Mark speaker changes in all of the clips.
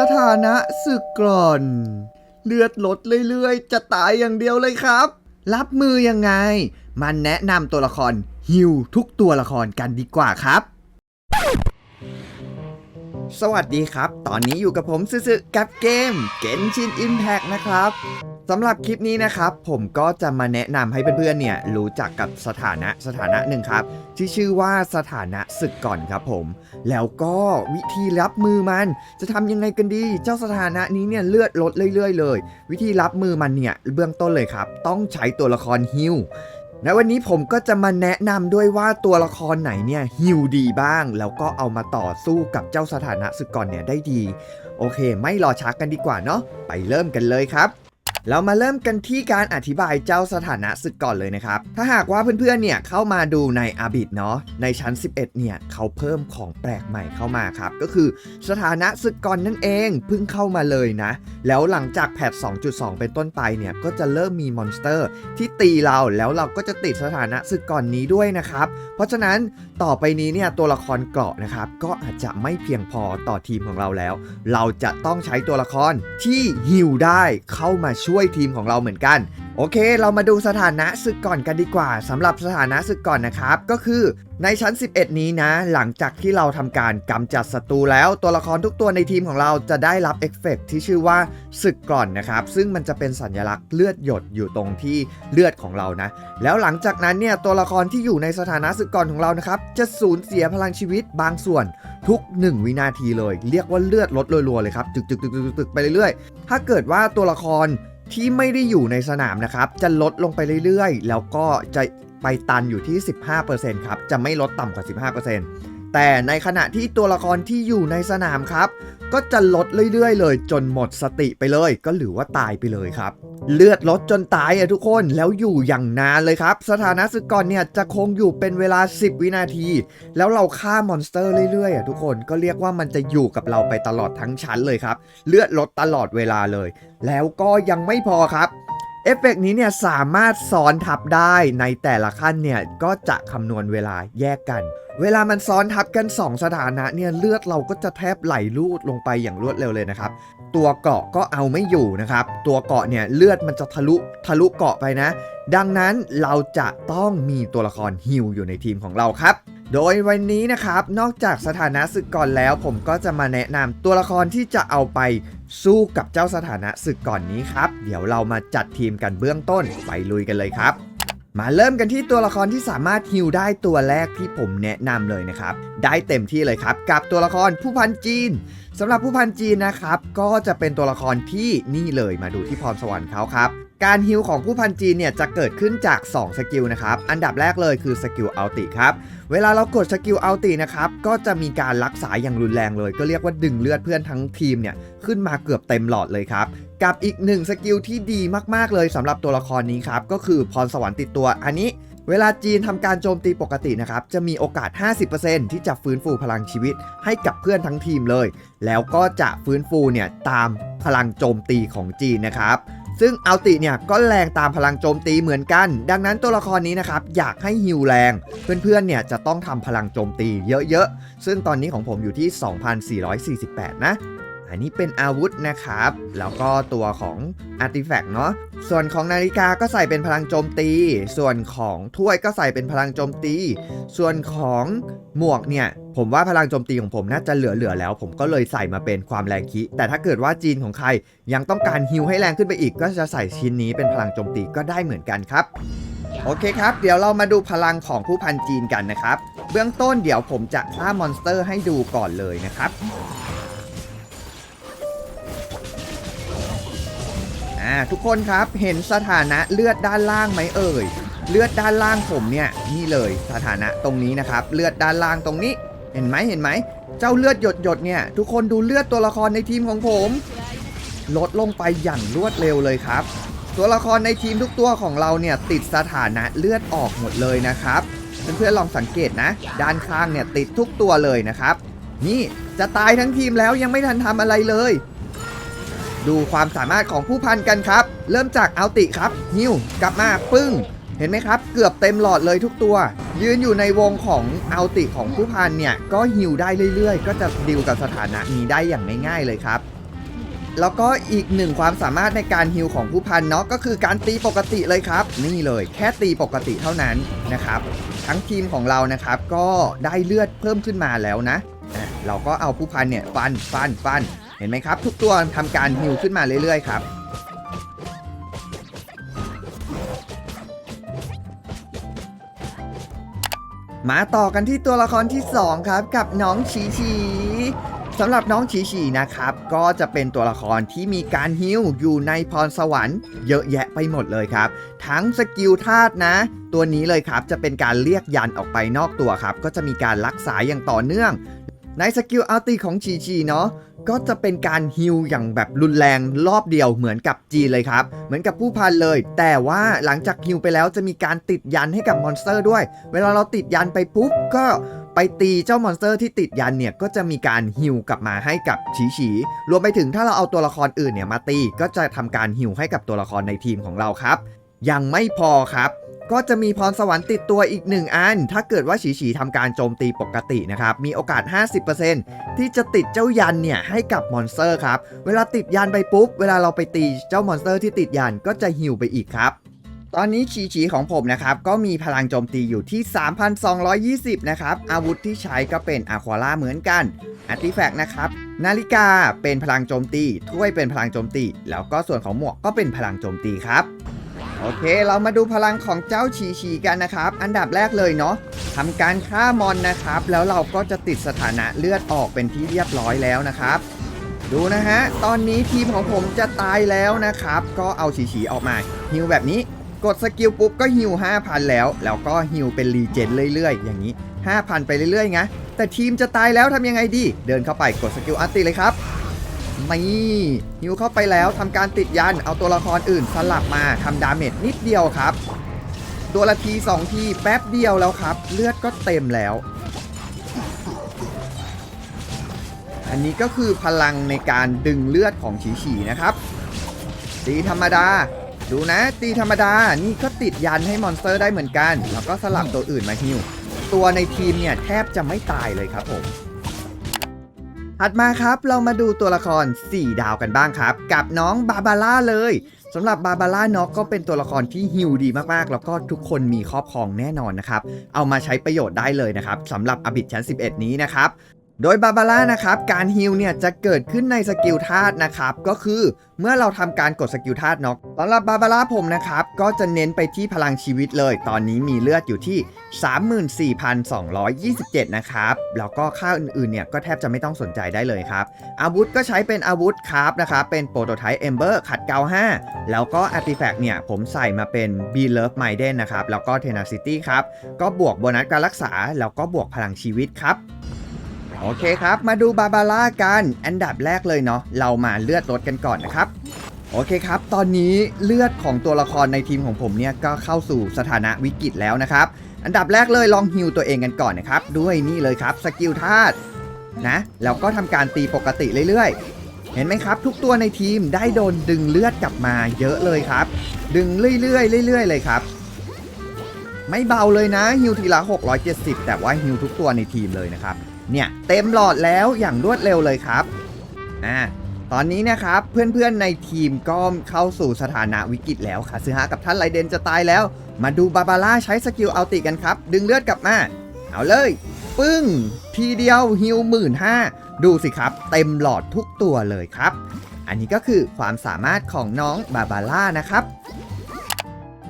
Speaker 1: สถานะสึกกร่อน เลือดลดเรื่อยๆ จะตายอย่างเดียวเลยครับ รับมือยังไง มันแนะนำตัวละครฮิวทุกตัวละครกันดีกว่าครับ สวัสดีครับ ตอนนี้อยู่กับผมซึๆกับเกมเก็นชินอิมแพกนะครับ สำหรับคลิปนี้นะครับผมก็จะมาแนะนำให้เพื่อนๆเนี่ยรู้จักกับสถานะสถานะหนึ่งครับที่ชื่อว่าสถานะศึกก่อนครับผม แล้วก็วิธีรับมือมันจะทำยังไงกันดี เจ้าสถานะนี้เนี่ยเลือดลดเรื่อยๆเลย วิธีรับมือมันเนี่ยเบื้องต้นเลยครับ ต้องใช้ตัวละครฮิวในวันนี้ผมก็จะมาแนะนำด้วยว่าตัวละครไหนเนี่ยฮิวดีบ้าง แล้วก็เอามาต่อสู้กับเจ้าสถานะศึกก่อนเนี่ยได้ดี โอเค ไม่รอช้ากันดีกว่าเนาะไปเริ่มกันเลยครับ เรามาเริ่มกันที่การอธิบายเจ้าสถานะศึกก่อนเลยนะครับ ถ้าหากว่าเพื่อนๆ เนี่ยเข้ามาดูในอาบิดเนาะ ในชั้น 11 เนี่ยเขาเพิ่มของแปลกใหม่เข้ามาครับ ก็คือสถานะศึกก่อนนั่นเองเพิ่งเข้ามาเลยนะ แล้วหลังจากแพท 2.2 เป็นต้นไปเนี่ยก็จะเริ่มมีมอนสเตอร์ ที่ตีเราแล้วเราก็จะติดสถานะศึกก่อนนี้ด้วยนะครับ เพราะฉะนั้นต่อไปนี้เนี่ยตัวละครเกราะนะครับก็อาจจะไม่เพียงพอต่อทีมของเราแล้ว เราจะต้องใช้ตัวละครที่ฮิวได้เข้ามาช่วยทีมของเราเหมือนกัน โอเค เรามาดูสถานะศึกก่อนกันดีกว่าสำหรับสถานะศึกก่อนนะครับ ก็คือในชั้น 11 นี้นะ หลังจากที่เราทำการกำจัดศัตรูแล้ว ตัวละครทุกตัวในทีมของเราจะได้รับเอฟเฟกต์ที่ชื่อว่าศึกก่อนนะครับ ซึ่งมันจะเป็นสัญลักษณ์เลือดหยดอยู่ตรงที่เลือดของเรานะ แล้วหลังจากนั้นเนี่ยตัวละครที่อยู่ในสถานะศึกก่อนของเรานะครับจะสูญเสียพลังชีวิตบางส่วนทุก 1 วินาทีเลย เรียกว่าเลือดลดรัวๆเลยครับตึกๆๆๆไปเรื่อยๆ ถ้าเกิดว่าตัวละคร ที่ไม่ได้อยู่ในสนามนะครับ จะลดลงไปเรื่อยๆ แล้วก็จะไปตันอยู่ที่ 15%ครับ จะไม่ลดต่ำกว่า 15%แต่ในขณะที่ตัวละครที่อยู่ในสนามครับ ก็จะลดเรื่อยๆ เลย จนหมดสติไปเลย ก็หรือว่าตายไปเลยครับ เลือดลดจนตายอะทุกคนแล้วอยู่อย่างนานเลยครับ สถานะสึกก่อนเนี่ยจะคงอยู่เป็นเวลา 10 วินาที แล้วเราฆ่ามอนสเตอร์เรื่อยๆอะทุกคนก็เรียกว่ามันจะอยู่กับเราไปตลอดทั้งชั้นเลยครับ เลือดลดตลอดเวลาเลย แล้วก็ยังไม่พอครับ เอฟเฟกต์นี้เนี่ยสามารถซ้อนทับได้ในแต่ละขั้นเนี่ยก็จะคำนวณเวลาแยกกัน เวลามันซ้อนทับกัน 2 สถานะเนี่ยเลือดเราก็จะแทบไหลลูดลงไปอย่างรวดเร็วเลยนะครับ ตัวเกาะก็เอาไม่อยู่นะครับ ตัวเกาะเนี่ยเลือดมันจะทะลุทะลุเกาะไปนะ ดังนั้นเราจะต้องมีตัวละครฮิวอยู่ในทีมของเราครับ โดยวันนี้นะครับ นอกจากสถานะศึกก่อนแล้ว ผมก็จะมาแนะนำตัวละครที่จะเอาไปสู้กับเจ้าสถานะศึกก่อนนี้ครับ เดี๋ยวเรามาจัดทีมกันเบื้องต้นไปลุยกันเลยครับ มาเริ่มกันที่ตัวละครที่สามารถฮิวได้ตัวแรกที่ผมแนะนำเลยนะครับ ได้เต็มที่เลยครับ กับตัวละครผู้พันจีนสำหรับผู้พันจีนนะครับ ก็จะเป็นตัวละครที่นี่เลยมาดูที่พรสวรรค์เขาครับ การฮิวของผู้พันจีนเนี่ยจะเกิดขึ้นจาก 2 สกิลนะครับ อันดับแรกเลยคือสกิลอัลติครับ เวลาเรากดสกิลอัลตินะครับ ก็จะมีการรักษาอย่างรุนแรงเลย ก็เรียกว่าดึงเลือดเพื่อนทั้งทีมเนี่ยขึ้นมาเกือบเต็มหลอดเลยครับ กับอีกหนึ่งสกิลที่ดีมากๆเลยสำหรับตัวละครนี้ครับ ก็คือพรสวรรค์ติดตัวอันนี้เวลาจีนทำการโจมตีปกตินะครับ จะมีโอกาส 50%ที่จะฟื้นฟูพลังชีวิตให้กับเพื่อนทั้งทีมเลย แล้วก็จะฟื้นฟูเนี่ยตามพลังโจมตีของจีนนะครับ ซึ่งอัลติเนี่ยก็แรงตามพลังโจมตีเหมือนกัน ดังนั้นตัวละครนี้นะครับอยากให้ฮิวแรง เพื่อนๆเนี่ยจะต้องทำพลังโจมตีเยอะๆ ซึ่งตอนนี้ของผมอยู่ที่ 2448 นะ อันนี้เป็นอาวุธนะครับ แล้วก็ตัวของอาร์ติแฟกต์เนาะ ส่วนของนาฬิกาก็ใส่เป็นพลังโจมตี ส่วนของถ้วยก็ใส่เป็นพลังโจมตี ส่วนของหมวกเนี่ย ผมว่าพลังโจมตีของผมน่าจะเหลือๆแล้ว ผมก็เลยใส่มาเป็นความแรงคิ แต่ถ้าเกิดว่าจีนของใครยังต้องการฮิวให้แรงขึ้นไปอีก ก็จะใส่ชิ้นนี้เป็นพลังโจมตีก็ได้เหมือนกันครับโอเคครับ เดี๋ยวเรามาดูพลังของผู้พันจีนกันนะครับ เบื้องต้นเดี๋ยวผมจะฆ่ามอนสเตอร์ให้ดูก่อนเลยนะครับ อ่าทุกคนครับเห็นสถานะเลือดด้านล่างไหมเอ่ย เลือดด้านล่างผมเนี่ยนี่เลยสถานะตรงนี้นะครับ เลือดด้านล่างตรงนี้ เห็นไหมเห็นไหม เจ้าเลือดหยดหยดเนี่ยทุกคนดูเลือดตัวละครในทีมของผม ลดลงไปอย่างรวดเร็วเลยครับ ตัวละครในทีมทุกตัวของเราเนี่ยติดสถานะเลือดออกหมดเลยนะครับเพื่อนๆลองสังเกตนะ ด้านข้างเนี่ยติดทุกตัวเลยนะครับ นี่จะตายทั้งทีมแล้วยังไม่ทันทำอะไรเลย ดูความสามารถของผู้พันกันครับ เริ่มจากเอัลติครับฮิวกลับมาปึ้ง เห็นไหมครับ เกือบเต็มหลอดเลยทุกตัว ยืนอยู่ในวงของเอัลติของผู้พันเนี่ย ก็ฮิวได้เรื่อยๆ ก็จะดิวกับสถานะนี้ได้อย่างง่ายๆเลยครับ แล้วก็อีกหนึ่งความสามารถในการฮิลของผู้พันเนาะก็คือการตีปกติเลยครับ นี่เลยแค่ตีปกติเท่านั้นนะครับ ทั้งทีมของเรานะครับ ก็ได้เลือดเพิ่มขึ้นมาแล้วนะอะเราก็เอาผู้พันเนี่ยฟันฟันฟัน เห็นไหมครับ ทุกตัวทำการฮิลขึ้นมาเรื่อยๆครับมาต่อกันที่ตัวละครที่ 2 ครับ กับน้องฉีฉีสำหรับน้องฉีฉีนะครับ ก็จะเป็นตัวละครที่มีการฮิลอยู่ในพรสวรรค์เยอะแยะไปหมดเลยครับ ทั้งสกิลธาตุนะ ตัวนี้เลยครับจะเป็นการเรียกยันออกไปนอกตัวครับ ก็จะมีการรักษาอย่างต่อเนื่อง ในสกิลอัลติของฉีฉีเนาะ ก็จะเป็นการฮิลอย่างแบบรุนแรงรอบเดียวเหมือนกับจีเลยครับ เหมือนกับผู้พันเลย แต่ว่าหลังจากฮิลไปแล้วจะมีการติดยันให้กับมอนสเตอร์ด้วย เวลาเราติดยันไปปุ๊บก็ไปตีเจ้ามอนสเตอร์ที่ติดยันเนี่ยก็จะมีการฮิลกลับมาให้กับฉีฉี รวมไปถึงถ้าเราเอาตัวละครอื่นเนี่ยมาตีก็จะทำการฮิลให้กับตัวละครในทีมของเราครับ ยังไม่พอครับ ก็จะมีพรสวรรค์ติดตัวอีกหนึ่งอัน ถ้าเกิดว่าฉีฉีทำการโจมตีปกตินะครับ มีโอกาส 50%ที่จะติดเจ้ายันเนี่ยให้กับมอนสเตอร์ครับ เวลาติดยันไปปุ๊บ เวลาเราไปตีเจ้ามอนสเตอร์ที่ติดยันก็จะฮิวไปอีกครับตอนนี้ฉีฉีของผมนะครับ ก็มีพลังโจมตีอยู่ที่ 3,220 นะครับ อาวุธที่ใช้ก็เป็นอะควาล่าเหมือนกันอาร์ติแฟกต์นะครับ นาฬิกาเป็นพลังโจมตี ถ้วยเป็นพลังโจมตี แล้วก็ส่วนของหมวกก็เป็นพลังโจมตีครับ โอเค เรามาดูพลังของเจ้าฉีฉีกันนะครับ อันดับแรกเลยเนาะทำการฆ่ามอนนะครับ แล้วเราก็จะติดสถานะเลือดออกเป็นที่เรียบร้อยแล้วนะครับ ดูนะฮะ ตอนนี้ทีมของผมจะตายแล้วนะครับ ก็เอาฉีฉีออกมาฮิวแบบนี้ กดสกิลปุ๊บก็ฮิว5,000 แล้ว แล้วก็ฮิวเป็นรีเจนเรื่อยๆ อย่างนี้ 5,000 ไปเรื่อยๆไงแต่ทีมจะตายแล้วทำยังไงดี เดินเข้าไปกดสกิลอัลติเลยครับ นี่ฮิวเข้าไปแล้วทำการติดยัน เอาตัวละครอื่นสลับมาทำดาเมจนิดเดียวครับตัวละทีสองทีแป๊บเดียวแล้วครับ เลือดก็เต็มแล้ว อันนี้ก็คือพลังในการดึงเลือดของฉีฉีนะครับ ตีธรรมดา ดูนะ ตีธรรมดา นี่ก็ติดยันให้มอนสเตอร์ได้เหมือนกัน แล้วก็สลับตัวอื่นมาฮิว ตัวในทีมเนี่ยแทบจะไม่ตายเลยครับผม ถัดมาครับเรามาดูตัวละคร 4 ดาวกันบ้างครับ กับน้องบาบาร่าเลยสำหรับบาบาร่าน็อกก็เป็นตัวละครที่ฮิวดีมากๆ แล้วก็ทุกคนมีครอบครองแน่นอนนะครับ เอามาใช้ประโยชน์ได้เลยนะครับสำหรับอบิดชั้น 11 นี้นะครับ โดยบาบาร่านะครับการฮิลเนี่ยจะเกิดขึ้นในสกิลธาตุนะครับก็คือเมื่อเราทำการกดสกิลธาตุน็อกสำหรับบาบาร่าผมนะครับก็จะเน้นไปที่พลังชีวิตเลย ตอนนี้มีเลือดอยู่ที่ 34,227 นะครับแล้วก็ค่าอื่นๆเนี่ยก็แทบจะไม่ต้องสนใจได้เลยครับ อาวุธก็ใช้เป็นอาวุธคราฟนะครับเป็นโปรโตไทป์เอมเบอร์ขัดเกา5แล้วก็อาร์ติแฟกต์เนี่ยผมใส่มาเป็น b Love Maiden นะครับแล้วก็ Tenacity ครับก็บวกโบนัสการรักษาแล้วก็บวกพลังชีวิตครับ โอเคครับ มาดูบาบาร่ากัน อันดับแรกเลยเนาะ เรามาเลือดลดกันก่อนนะครับ โอเคครับ ตอนนี้เลือดของตัวละครในทีมของผมเนี่ยก็เข้าสู่สถานะวิกฤตแล้วนะครับ อันดับแรกเลยลองฮิวตัวเองกันก่อนนะครับ ด้วยนี่เลยครับสกิลธาตุนะ แล้วก็ทำการตีปกติเรื่อยๆ เห็นไหมครับ ทุกตัวในทีมได้โดนดึงเลือดกลับมาเยอะเลยครับ ดึงเรื่อยๆเรื่อยๆเลยครับไม่เบาเลยนะฮิวทีละ 670 แต่ว่าฮิวทุกตัวในทีมเลยนะครับ เนี่ยเต็มหลอดแล้วอย่างรวดเร็วเลยครับอ่าตอนนี้นะครับเพื่อนๆในทีมก็เข้าสู่สถานะวิกฤตแล้วค่ะซื้อฮากับท่านไรเดนจะตายแล้ว มาดูบาบาร่าใช้สกิลเอัลติกันครับ ดึงเลือดกลับมา เอาเลย ปึ้ง ทีเดียวฮิวหมื่นห้าดูสิครับ เต็มหลอดทุกตัวเลยครับ อันนี้ก็คือความสามารถของน้องบาบาร่านะครับ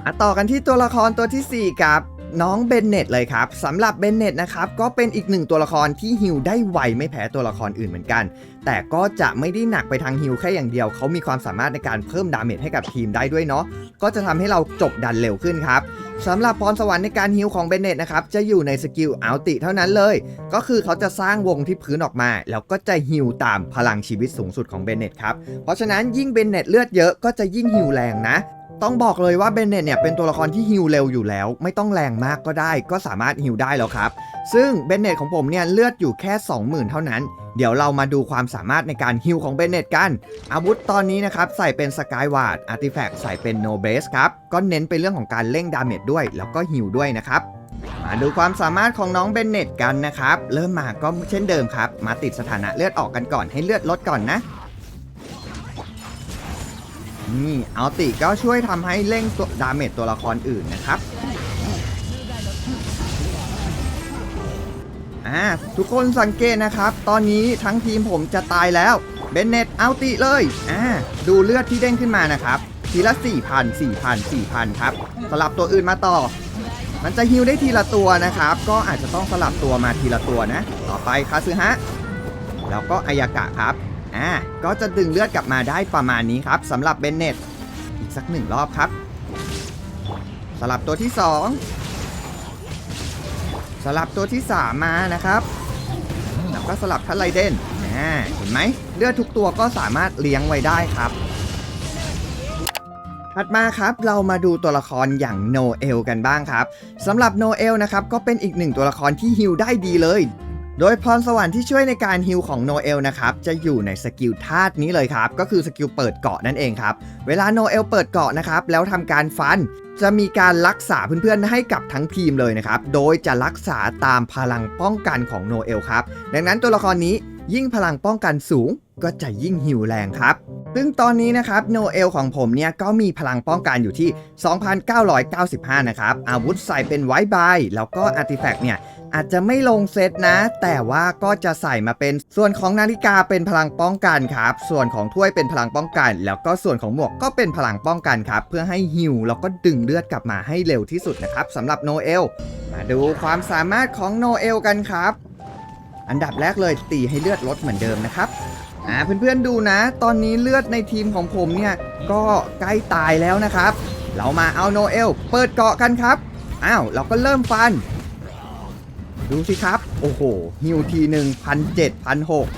Speaker 1: มาต่อกันที่ตัวละครตัวทีสี่4 กับ น้องเบนเน็ตเลยครับสำหรับเบนเน็ตนะครับก็เป็นอีกหนึ่งตัวละครที่ฮิวได้ไวไม่แพ้ตัวละครอื่นเหมือนกัน แต่ก็จะไม่ได้หนักไปทางฮิลแค่อย่างเดียว เขามีความสามารถในการเพิ่มดาเมจให้กับทีมได้ด้วยเนาะก็จะทำให้เราจบดันเร็วขึ้นครับสำหรับพรสวรรค์ในการฮิลของเบนเน็ตนะครับจะอยู่ในสกิลอัลติเท่านั้นเลย ก็คือเขาจะสร้างวงที่พื้นออกมา แล้วก็จะฮิลตามพลังชีวิตสูงสุดของเบนเน็ตครับเพราะฉะนั้นยิ่งเบนเน็ตเลือดเยอะก็จะยิ่งฮิลแรงนะ ต้องบอกเลยว่าเบนเนตเนี่ยเป็นตัวละครที่ฮิลเร็วอยู่แล้ว ไม่ต้องแรงมากก็ได้ ก็สามารถฮิลได้แล้วครับ ซึ่งเบนเนตของผมเนี่ยเลือดอยู่แค่ 20,000 เท่านั้น เดี๋ยวเรามาดูความสามารถในการฮิลของเบนเนตกัน อาวุธตอนนี้นะครับ ใส่เป็นสกายวาร์ดอาร์ติแฟกต์ใส่เป็นโนเบสครับ ก็เน้นไปเรื่องของการเร่งดาเมจด้วย แล้วก็ฮิลด้วยนะครับมาดูความสามารถของน้องเบนเนตกันนะครับ เริ่มมาก็เช่นเดิมครับ มาติดสถานะเลือดออกกันก่อนให้เลือดลดก่อนนะ นี่อัลติก็ช่วยทำให้เร่งตัวดาเมจตัวละครอื่นนะครับอ่าทุกคนสังเกตนะครับ ตอนนี้ทั้งทีมผมจะตายแล้วเบนเน็ตอัลติเลยอ่าดูเลือดที่เด้งขึ้นมานะครับ ทีละ 4,000 4,000 4,000 ครับ สลับตัวอื่นมาต่อ มันจะฮิวได้ทีละตัวนะครับ ก็อาจจะต้องสลับตัวมาทีละตัวนะ ต่อไปคาซึฮะแล้วก็อายากะครับ อ่าก็จะดึงเลือดกลับมาได้ประมาณนี้ครับสำหรับเบนเน็ตอีกสักหนึ่งรอบครับ สลับตัวที่ 2 สลับตัวที่ 3 มานะครับแล้วก็สลับทันไรเดนอ่าเห็นไหมเลือดทุกตัวก็สามารถเลี้ยงไว้ได้ครับถัดมาครับเรามาดูตัวละครอย่างโนเอลกันบ้างครับสำหรับโนเอลนะครับก็เป็นอีกหนึ่งตัวละครที่ฮิลได้ดีเลย โดยพรสวรรค์ที่ช่วยในการฮิลของโนเอลนะครับจะอยู่ในสกิลธาตุนี้เลยครับ ก็คือสกิลเปิดเกาะนั่นเองครับ เวลาโนเอลเปิดเกาะนะครับแล้วทำการฟัน จะมีการรักษาเพื่อนๆให้กับทั้งทีมเลยนะครับ โดยจะรักษาตามพลังป้องกันของโนเอลครับ ดังนั้นตัวละครนี้ยิ่งพลังป้องกันสูงก็จะยิ่งฮิวแรงครับ ซึ่งตอนนี้นะครับโนเอลของผมเนี่ยก็มีพลังป้องกันอยู่ที่ 2,995 นะครับ อาวุธใส่เป็นไวท์บาย แล้วก็อาร์ติแฟกต์เนี่ย อาจจะไม่ลงเซตนะ แต่ว่าก็จะใส่มาเป็นส่วนของนาฬิกาเป็นพลังป้องกันครับ ส่วนของถ้วยเป็นพลังป้องกัน แล้วก็ส่วนของหมวกก็เป็นพลังป้องกันครับ เพื่อให้ฮิวแล้วก็ดึงเลือดกลับมาให้เร็วที่สุดนะครับสำหรับโนเอลมาดูความสามารถของโนเอลกันครับ อันดับแรกเลยตีให้เลือดลดเหมือนเดิมนะครับอ่าเพื่อนๆดูนะ ตอนนี้เลือดในทีมของผมเนี่ยก็ใกล้ตายแล้วนะครับ เรามาเอาโนเอลเปิดเกาะกันครับอ้าวเราก็เริ่มฟัน ดูสิครับ โอ้โหฮิวทีหนึ่งพันเจ็ดพันหก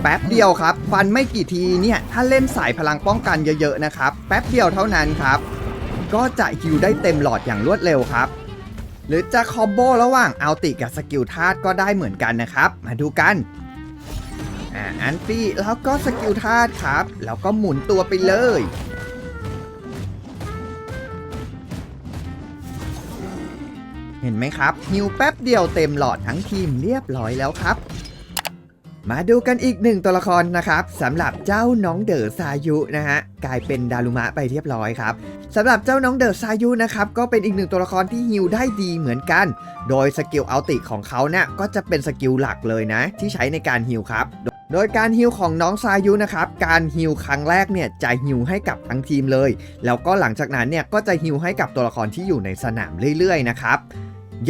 Speaker 1: แป๊บเดียวครับ ฟันไม่กี่ทีเนี่ย ถ้าเล่นสายพลังป้องกันเยอะๆนะครับ แป๊บเดียวเท่านั้นครับ ก็จะฮิวได้เต็มหลอดอย่างรวดเร็วครับ หรือจะคอมโบระหว่างอัลติกับสกิลธาตุก็ได้เหมือนกันนะครับ มาดูกันอ่าอันตี้แล้วก็สกิลธาตุครับ แล้วก็หมุนตัวไปเลย เห็นไหมครับฮิวแป๊บเดียวเต็มหลอดทั้งทีมเรียบร้อยแล้วครับ มาดูกันอีกหนึ่งตัวละครนะครับสำหรับเจ้าน้องเดอซายุนะฮะกลายเป็นดารุมะไปเรียบร้อยครับสำหรับเจ้าน้องเดอซายุนะครับก็เป็นอีกหนึ่งตัวละครที่ฮิวได้ดีเหมือนกัน โดยสกิลอัลติของเขาเนี่ยก็จะเป็นสกิลหลักเลยนะ ที่ใช้ในการฮิวครับ โดยการฮิวของน้องซายุนะครับ การฮิวครั้งแรกเนี่ยจะฮิวให้กับทั้งทีมเลย แล้วก็หลังจากนั้นเนี่ยก็จะฮิวให้กับตัวละครที่อยู่ในสนามเรื่อยๆนะครับ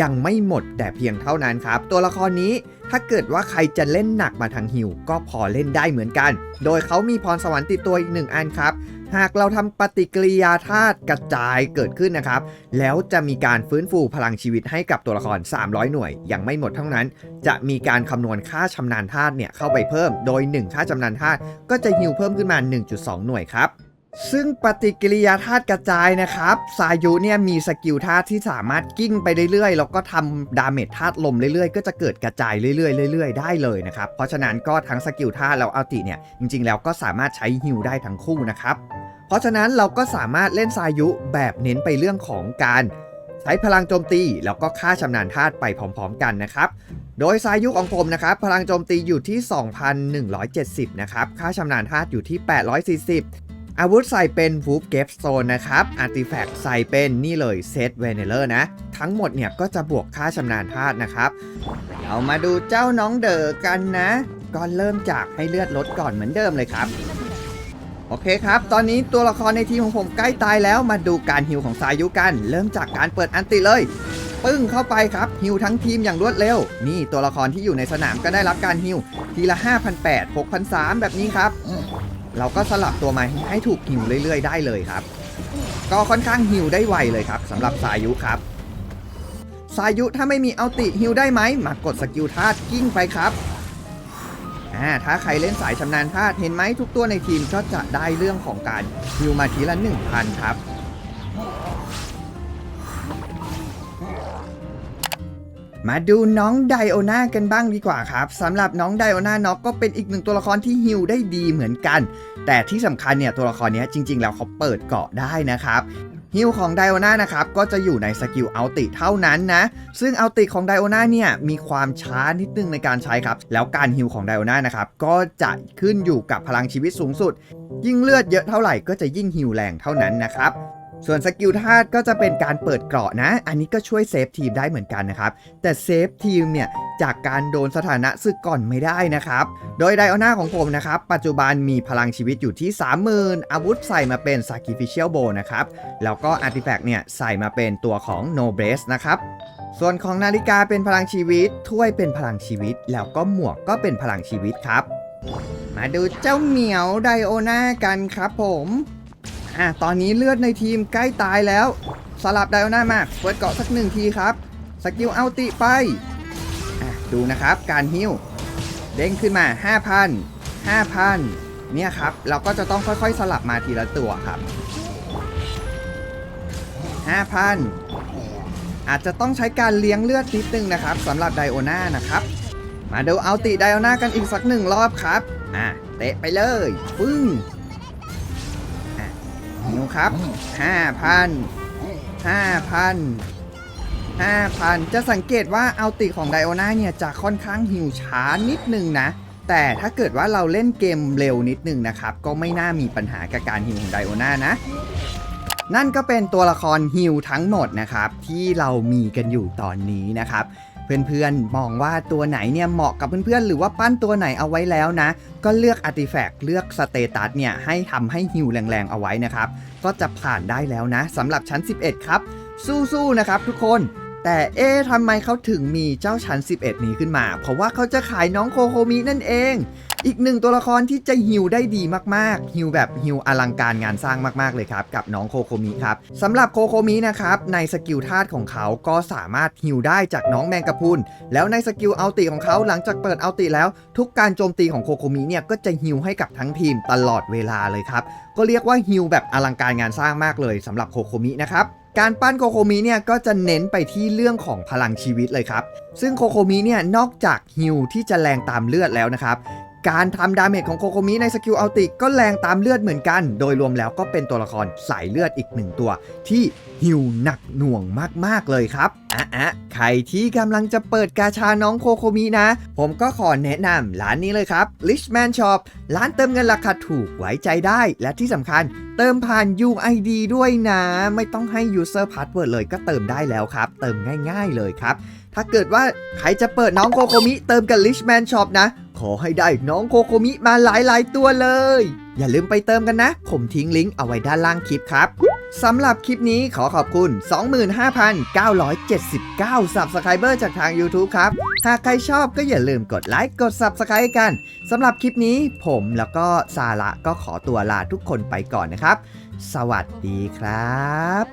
Speaker 1: ยังไม่หมดแต่เพียงเท่านั้นครับ ตัวละครนี้ถ้าเกิดว่าใครจะเล่นหนักมาทางฮิวก็พอเล่นได้เหมือนกัน โดยเขามีพรสวรรค์ติดตัวอีกหนึ่งอันครับ หากเราทำปฏิกิริยาธาตุกระจายเกิดขึ้นนะครับ แล้วจะมีการฟื้นฟูพลังชีวิตให้กับตัวละคร 300 หน่วย ยังไม่หมดเท่านั้น จะมีการคำนวณค่าชำนาญธาตุเนี่ยเข้าไปเพิ่ม โดย 1 ค่าชำนาญธาตุก็จะฮิวเพิ่มขึ้นมา 1.2 หน่วยครับ ซึ่งปฏิกิริยาธาตุกระจายนะครับ สายุเนี่ยมีสกิลธาตุที่สามารถกิ้งไปเรื่อยๆ แล้วก็ทำดาเมจธาตุลมเรื่อยๆ ก็จะเกิดกระจายเรื่อยๆเรื่อยๆ ได้เลยนะครับ เพราะฉะนั้นก็ทั้งสกิลธาตุแล้วอัลติเนี่ย จริงๆ แล้วก็สามารถใช้ฮิวได้ทั้งคู่นะครับ เพราะฉะนั้นเราก็สามารถเล่นสายุแบบเน้นไปเรื่องของการใช้พลังโจมตีแล้วก็ค่าชำนาญธาตุไปพร้อมๆกันนะครับ โดยสายุของผมนะครับ พลังโจมตีอยู่ที่ 2,170 นะครับ ค่าชำนาญธาตุอยู่ที่ 840 อาวุธใส่เป็นวูฟเกฟโซนนะครับอาร์ติแฟกต์ใส่เป็นนี่เลยเซตเวเนเลอร์นะ ทั้งหมดเนี่ยก็จะบวกค่าชำนาญธาตุนะครับ เรามาดูเจ้าน้องเดอกันนะก็เริ่มจากให้เลือดลดก่อนเหมือนเดิมเลยครับ โอเคครับ ตอนนี้ตัวละครในทีมของผมใกล้ตายแล้วมาดูการฮิวของสายุกัน เริ่มจากการเปิดอันติเลย ปึ้งเข้าไปครับฮิวทั้งทีมอย่างรวดเร็ว นี่ตัวละครที่อยู่ในสนามก็ได้รับการฮิวทีละ 5,800 6,300 แบบนี้ครับ เราก็สลับตัวมาให้ถูกหิวเรื่อยๆ ได้เลยครับ ก็ค่อนข้างหิวได้ไวเลยครับสำหรับสายุครับ สายุถ้าไม่มีเอาติหิวได้ไหมมากดสกิลธาตุกิ้งไปครับอ่าถ้าใครเล่นสายชำนาญธาตุเห็นไหมทุกตัวในทีมก็จะได้เรื่องของการฮิวมาทีละ 1,000 ครับ มาดูน้องไดโอนากันบ้างดีกว่าครับสำหรับน้องไดโอนาน็อกก็เป็นอีกหนึ่งตัวละครที่ฮิลได้ดีเหมือนกัน แต่ที่สำคัญเนี่ยตัวละครนี้จริง ๆ แล้วเขาเปิดเกาะได้นะครับฮิลของไดโอนานะครับก็จะอยู่ในสกิลเอัลติเท่านั้นนะ ซึ่งเอัลติของไดโอนาเนี่ยมีความช้านิดนึงในการใช้ครับ แล้วการฮิลของไดโอนานะครับก็จะขึ้นอยู่กับพลังชีวิตสูงสุด ยิ่งเลือดเยอะเท่าไหร่ก็จะยิ่งฮิลแรงเท่านั้นนะครับ ส่วนสกิลธาตุก็จะเป็นการเปิดเกราะนะ อันนี้ก็ช่วยเซฟทีมได้เหมือนกันนะครับ แต่เซฟทีมเนี่ยจากการโดนสถานะศึกก่อนไม่ได้นะครับ โดยไดโอนาของผมนะครับ ปัจจุบันมีพลังชีวิตอยู่ที่ 30,000 อาวุธใส่มาเป็น Sacrificial Bow นะครับ แล้วก็อาร์ติแฟกต์เนี่ยใส่มาเป็นตัวของ No b r a c e นะครับ ส่วนของนาฬิกาเป็นพลังชีวิต ถ้วยเป็นพลังชีวิต แล้วก็หมวกก็เป็นพลังชีวิตครับ มาดูเจ้าเหมียวไดโอนากันครับผม อะตอนนี้เลือดในทีมใกล้ตายแล้ว สลับไดโอนามาเปิดเกาะสักหนึ่งทีครับ สกิลเอัลติไป อะดูนะครับการฮิวเด้งขึ้นมา 5,000 5,000 เนี่ยครับ เราก็จะต้องค่อยๆสลับมาทีละตัวครับ 5,000 อาจจะต้องใช้การเลี้ยงเลือดนิดนึงนะครับสำหรับไดโอนานะครับมาดูอัลติไดโอนากันอีกสักหนึ่งรอบครับ อะ เตะไปเลย ปึ้ง นิวครับ5,000 5,000 5,000จะสังเกตว่าอัลติของไดโอนาเนี่ยจะค่อนข้างหิวช้านิดนึงนะ แต่ถ้าเกิดว่าเราเล่นเกมเร็วนิดนึงนะครับ ก็ไม่น่ามีปัญหากับการฮิวของไดโอนานะนั่นก็เป็นตัวละครฮิวทั้งหมดนะครับ ที่เรามีกันอยู่ตอนนี้นะครับ เพื่อนๆ มองว่าตัวไหนเนี่ยเหมาะกับเพื่อนๆ หรือว่าปั้นตัวไหนเอาไว้แล้วนะ ก็เลือกอาร์ติแฟกต์เลือกสเตตัสเนี่ยให้ทำให้หิวแรงๆ เอาไว้นะครับ ก็จะผ่านได้แล้วนะสำหรับชั้น 11 ครับ สู้ๆ นะครับทุกคน แต่เอ๊ะทำไมเขาถึงมีเจ้าชั้น 11 นี้ขึ้นมา เพราะว่าเขาจะขายน้องโคโคมินั่นเอง อีกหนึ่งตัวละครที่จะฮิวได้ดีมากๆฮิวแบบฮิวอลังการงานสร้างมากๆเลยครับ กับน้องโคโคมิครับสำหรับโคโคมินะครับ ในสกิลธาตุของเขาก็สามารถฮิวได้จากน้องแมงกะพุนแล้วในสกิลเอัลติของเขาหลังจากเปิดเอัลติแล้ว ทุกการโจมตีของโคโคมิเนี่ยก็จะฮิวให้กับทั้งทีมตลอดเวลาเลยครับ ก็เรียกว่าฮิลแบบอลังการงานสร้างมากเลยสำหรับโคโคมินะครับการปั้นโคโคมิเนี่ยก็จะเน้นไปที่เรื่องของพลังชีวิตเลยครับ ซึ่งโคโคมิเนี่ยนอกจากฮิลที่จะแรงตามเลือดแล้วนะครับ การทำดาเมจของโคโคมิในสกิลอัลติก็แรงตามเลือดเหมือนกัน โดยรวมแล้วก็เป็นตัวละครสายเลือดอีกหนึ่งตัว ที่ฮิวหนักหน่วงมากๆเลยครับอะอะใครที่กำลังจะเปิดกาชาน้องโคโคมินะ ผมก็ขอแนะนำร้านนี้เลยครับ Richman Shop ร้านเติมเงินราคาถูกไว้ใจได้ และที่สำคัญเติมผ่าน UID ด้วยนะ ไม่ต้องให้ User Password เลยก็เติมได้แล้วครับ เติมง่าย ๆเลยครับ ถ้าเกิดว่าใครจะเปิดน้องโคโคมิเติมกับ Richman Shop นะ ขอให้ได้น้องโคโคมิมาหลายๆตัวเลย อย่าลืมไปเติมกันนะ ผมทิ้งลิงก์เอาไว้ด้านล่างคลิปครับสำหรับคลิปนี้ขอขอบคุณ 25,979 Subscriber จากทาง YouTube ครับ หากใครชอบก็อย่าลืมกดไลค์กด Subscribe กัน สำหรับคลิปนี้ผมแล้วก็ซาระก็ขอตัวลาทุกคนไปก่อนนะครับ สวัสดีครับ